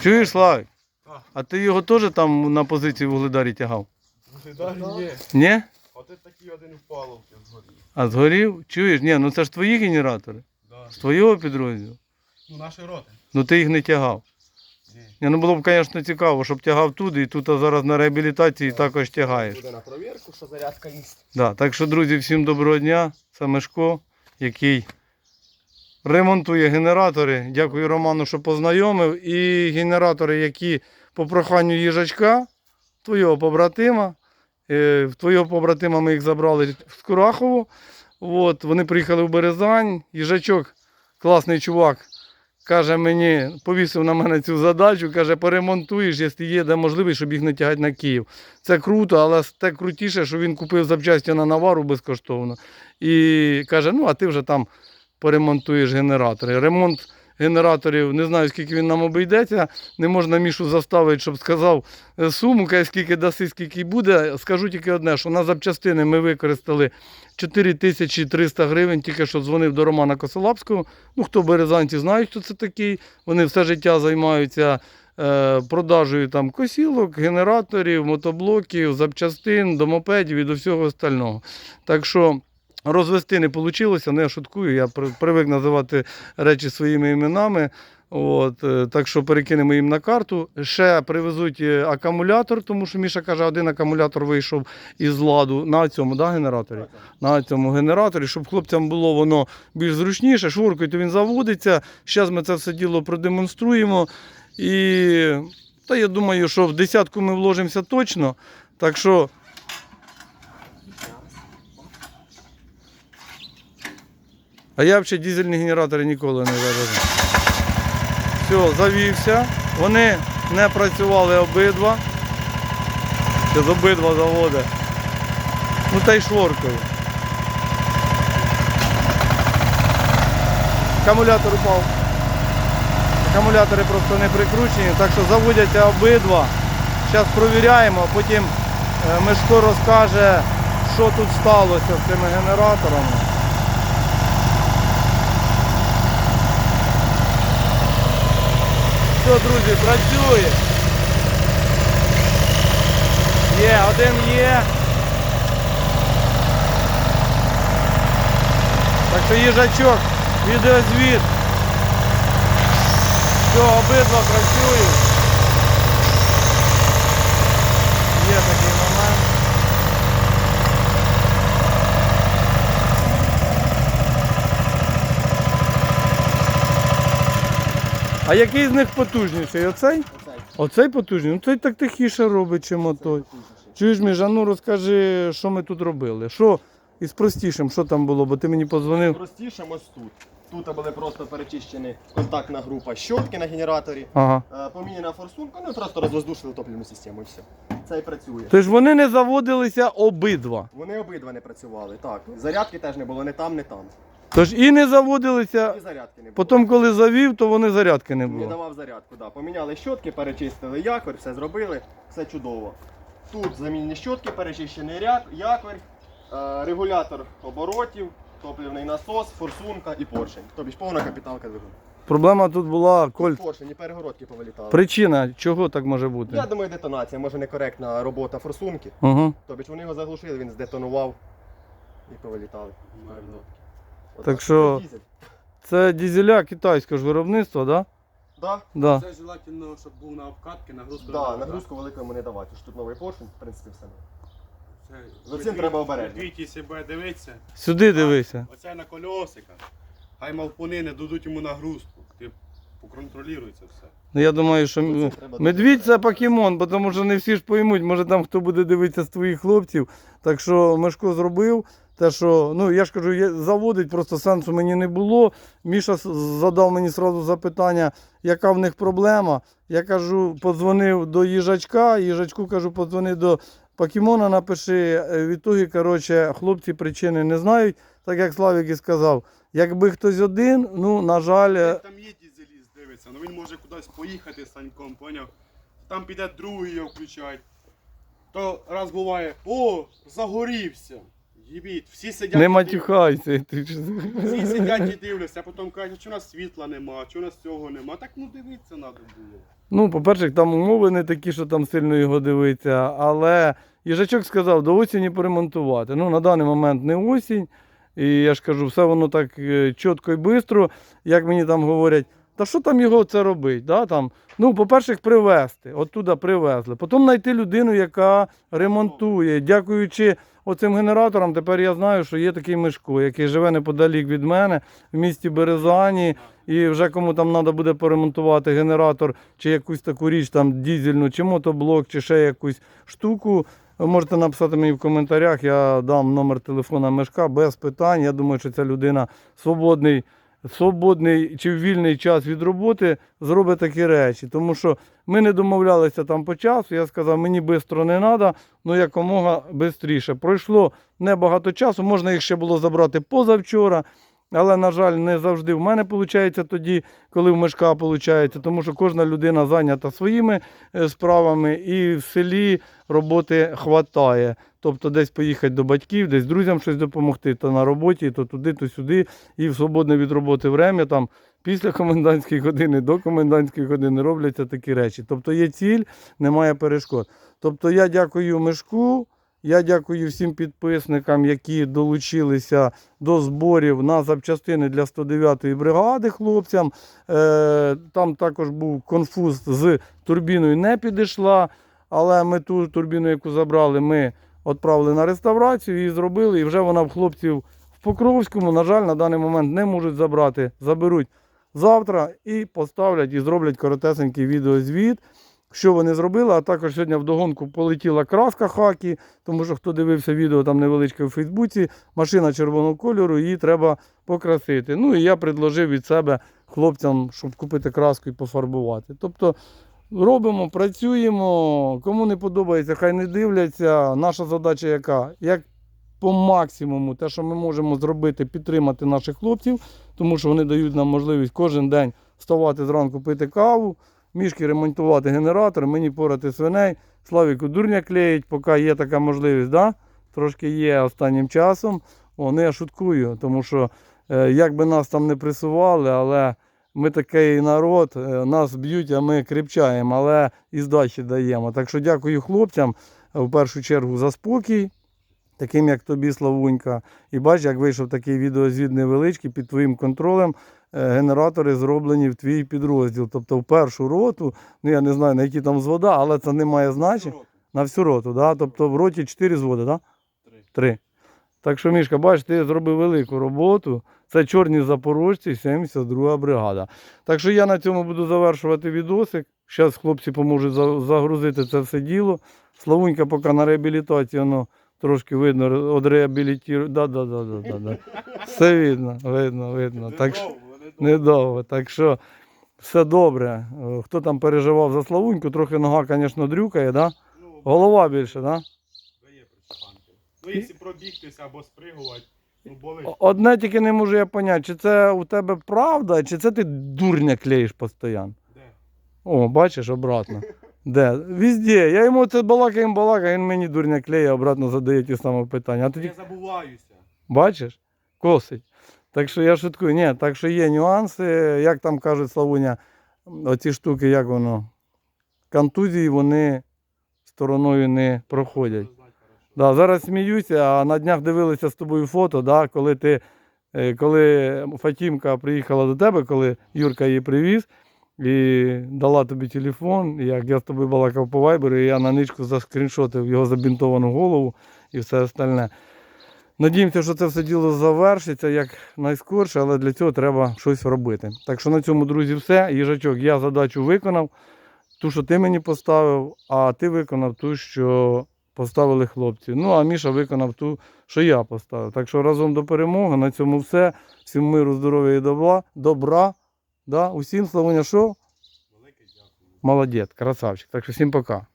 Чуєш, Славик? А ти його теж там на позиції в Угледарі тягав? Далі ні. Ні? А ти такий один в паловці згорів. А згорів? Чуєш? Ні, ну це ж твої генератори. Да. З твого підрозділу. Ну, наші роти. Ну ти їх не тягав. Ні. Ні, ну було б, звісно, цікаво, щоб тягав туди, і тут а зараз на реабілітації також тягаєш. Буде на провірку, що зарядка є. Да, так що, друзі, всім доброго дня. Це Мешко, який ремонтує генератори. Дякую Роману, що познайомив. І генератори, які по проханню їжачка, твого побратима. Е, твого побратима ми їх забрали в Скурахову. От, вони приїхали в Березань. Їжачок, класний чувак, каже мені, повісив на мене цю задачу, каже, поремонтуєш, якщо є де можливість, щоб їх не тягати на Київ. Це круто, але те крутіше, що він купив запчасті на навару безкоштовно. І каже: ну, а ти вже там поремонтуєш генератори. Ремонт генераторів, не знаю, скільки він нам обійдеться. Не можна мішу заставити, щоб сказав е, суму, каже, скільки даси, скільки буде. Скажу тільки одне, що на запчастини ми використали 4300 гривень, тільки що дзвонив до Романа Косолапського. Ну, хто березанці знають, хто це такий. Вони все життя займаються е, продажею там косілок, генераторів, мотоблоків, запчастин, до мопедів і до всього остального. Так що розвести не вийшло, не шуткую, я привик називати речі своїми іменами. От, е, так що перекинемо їм на карту. Ще привезуть е, акумулятор, тому що Міша каже, один акумулятор вийшов із ладу на цьому да, генераторі. На цьому генераторі, щоб хлопцям було воно більш зручніше. Шворкою то він заводиться. Зараз ми це все діло продемонструємо. І та я думаю, що в десятку ми вложимося точно. Так що. А я взагалі дизельні генератори ніколи не завезу. Все, завівся. Вони не працювали обидва. З обидва заводи. Ну та й шворкою. Акумулятор упав. Акумулятори просто не прикручені, так що заводяться обидва. Зараз провіряємо, а потім е, Мишко розкаже, що тут сталося з цими генераторами. Все, друзі, працює. Є, один є. Так що їжачок, відеозвіт. Все, обидва працюють. Є такий момент. А який з них потужніший? Оцей? Оцей. Оцей потужний? Ну той так тихіше робить, чим отой. Чуєш, Міша, ну розкажи, що ми тут робили. Що із простішим, що там було, бо ти мені подзвонив. Простіше ось тут. Тут були просто перечищені контактна група щотки на генераторі, Ага. е, поміняна форсунка, ну і просто розвоздушили топливну систему і все. Це і працює. Тож вони не заводилися обидва. Вони обидва не працювали. Так, зарядки теж не було, не там, не там. Тож і не заводилися. І зарядки не було. Потім, коли завів, то вони зарядки не Не було. давав зарядку, да. Поміняли щотки, перечистили якорь, все зробили, все чудово. Тут замінені щотки, перечищений ряд, якорь, е, регулятор оборотів, топливний насос, форсунка і поршень. Тобі ж повна капіталка двигун. Проблема тут була кольт. Поршень і перегородки повилітали. Причина, чого так може бути? Я думаю, детонація, може некоректна робота форсунки. Угу. Тобі ж вони його заглушили, він здетонував і повилітали. Отак. Так що- Це. Дізеля китайського ж виробництва, так? Да? Да? Да. Це желательно, щоб був на обкатки, нагрузку. Да, нагрузку велику йому не давати. Ж Тут новий поршень, в принципі, все. Це- За цим треба обережно. Медвідь, якщо буде дивитися, Сюди дивися. оце на кольосиках. Хай мавпуни не дадуть йому нагрузку. Ти поконтролюй це все. Ну я думаю, що Це треба медвідь це покемон, бо тому що не всі ж поймуть, може там хто буде дивитися з твоїх хлопців. Так що Мишко зробив. Те, що, ну я ж кажу, заводить, просто сенсу мені не було. Міша задав мені сразу запитання, яка в них проблема. Я кажу, подзвонив до їжачка, їжачку кажу, подзвони до покемона, напиши. Е, Відтоді, коротше, хлопці причини не знають, так як Славік і сказав. Якби хтось один, ну, на жаль, е, Там є дізеліст, дивиться, ну він може кудись поїхати з саньком, поняв? Там піде другий його включать. То раз буває, о, загорівся. Їбіть, всі сидять. Не матюхайся. Ти ж- Всі сидять і дивляться, а потім кажуть, що у нас світла нема, що у нас цього нема. Так ну дивитися треба було. Ну, по-перше, там умови не такі, що там сильно його дивиться, але їжачок сказав, до осені поремонтувати. Ну, на даний момент не осінь. І я ж кажу, все воно так е, чітко і швидко, як мені там говорять, та що там його це робить? Да, там? Ну, по-перше, привезти, оттуда привезли. Потім знайти людину, яка ремонтує. Дякуючи оцим генератором тепер я знаю, що є такий Мишко, який живе неподалік від мене в місті Березані. І вже кому там треба буде поремонтувати генератор чи якусь таку річ, там дізельну, чи мотоблок, чи ще якусь штуку. ви Можете написати мені в коментарях, я дам номер телефона мешка без питань. Я думаю, що ця людина свободний, свободний чи в вільний час від роботи зробить такі речі. Тому що ми не домовлялися там по часу. Я сказав, мені швидко не треба, ну якомога швидше. Пройшло небагато часу, можна їх ще було забрати позавчора. Але, на жаль, не завжди в мене виходить тоді, коли в мешка виходить, тому що кожна людина зайнята своїми е, справами і в селі роботи хватає. Тобто десь поїхати до батьків, десь друзям щось допомогти, то на роботі, то туди, то сюди. І в свободне від роботи время там після комендантської години, до комендантської години робляться такі речі. Тобто є ціль, немає перешкод. Тобто я дякую мешку. Я дякую всім підписникам, які долучилися до зборів на запчастини для 109-ї бригади хлопцям. Е, там також був конфуз з турбіною, не підійшла, але ми ту турбіну, яку забрали, ми відправили на реставрацію і зробили. І вже вона в хлопців в Покровському, на жаль, на даний момент не можуть забрати. Заберуть завтра і поставлять і зроблять коротесенький відеозвіт що вони зробили. А також сьогодні вдогонку полетіла краска хакі, тому що хто дивився відео там невеличке у Фейсбуці, машина червоного кольору, її треба покрасити. Ну і я предложив від себе хлопцям, щоб купити краску і пофарбувати. Тобто робимо, працюємо. Кому не подобається, хай не дивляться. Наша задача яка? Як по максимуму те, що ми можемо зробити, підтримати наших хлопців, тому що вони дають нам можливість кожен день вставати зранку, пити каву мішки ремонтувати генератор, мені порати свиней, Славіку дурня клеїть, поки є така можливість, да? трошки є останнім часом. О, ну я шуткую, тому що е, як би нас там не присували, але ми такий народ, е, нас б'ють, а ми кріпчаємо, але і здачі даємо. Так що дякую хлопцям е, в першу чергу за спокій. Таким як тобі, Славунька. І бач, як вийшов такий відеозвіт невеличкий під твоїм контролем. Е, Генератори зроблені в твій підрозділ. Тобто в першу роту, ну я не знаю, на які там звода, але це не має значення. На всю роту, да? тобто в роті 4 зводи, да? Три. Три. Так що, Мішка, бачиш, ти зробив велику роботу. Це чорні запорожці, 72 бригада. Так що я на цьому буду завершувати відосик. Зараз хлопці поможуть за- загрузити це все діло. Славунька поки на реабілітації, воно трошки видно, від реабілітіру. Да, да, да, да, да, да. Все видно, видно, видно. Так, що- недовго. Так що все добре. Е, Хто там переживав за Славуньку, трохи нога, звісно, дрюкає, да? Ну, голова більше, да? дає причіпанки. Ну, якщо пробігтися або спригувати, ну болить. Одне тільки не можу я поняти, чи це у тебе правда, чи це ти дурня клеїш постійно. Де? О, бачиш, обратно. Де? Везде. Я йому це балакаємо, балакаємо, він мені дурня клеє, обратно задає ті самі питання. А ти Я забуваюся. бачиш? Косить. Так що я шуткую. Ні, так що є нюанси, як там кажуть Славуня, оці штуки, як воно, контузії вони стороною не проходять. Да, зараз сміюся, а на днях дивилися з тобою фото, да, коли ти, е, коли Фатімка приїхала до тебе, коли Юрка її привіз і дала тобі телефон, як я з тобою балакав по вайберу, і я на ничку заскріншотив його забінтовану голову і все остальне. Надіємося, що це все діло завершиться як найскорше, але для цього треба щось робити. Так що на цьому, друзі, все. Їжачок, я задачу виконав. Ту, що ти мені поставив, а ти виконав ту, що поставили хлопці. Ну, а Міша виконав ту, що я поставив. Так що разом до перемоги. На цьому все. Всім миру, здоров'я і добра. добра. Да? Усім Славоня, що? Велике дякую. Молодець, красавчик. Так що всім пока.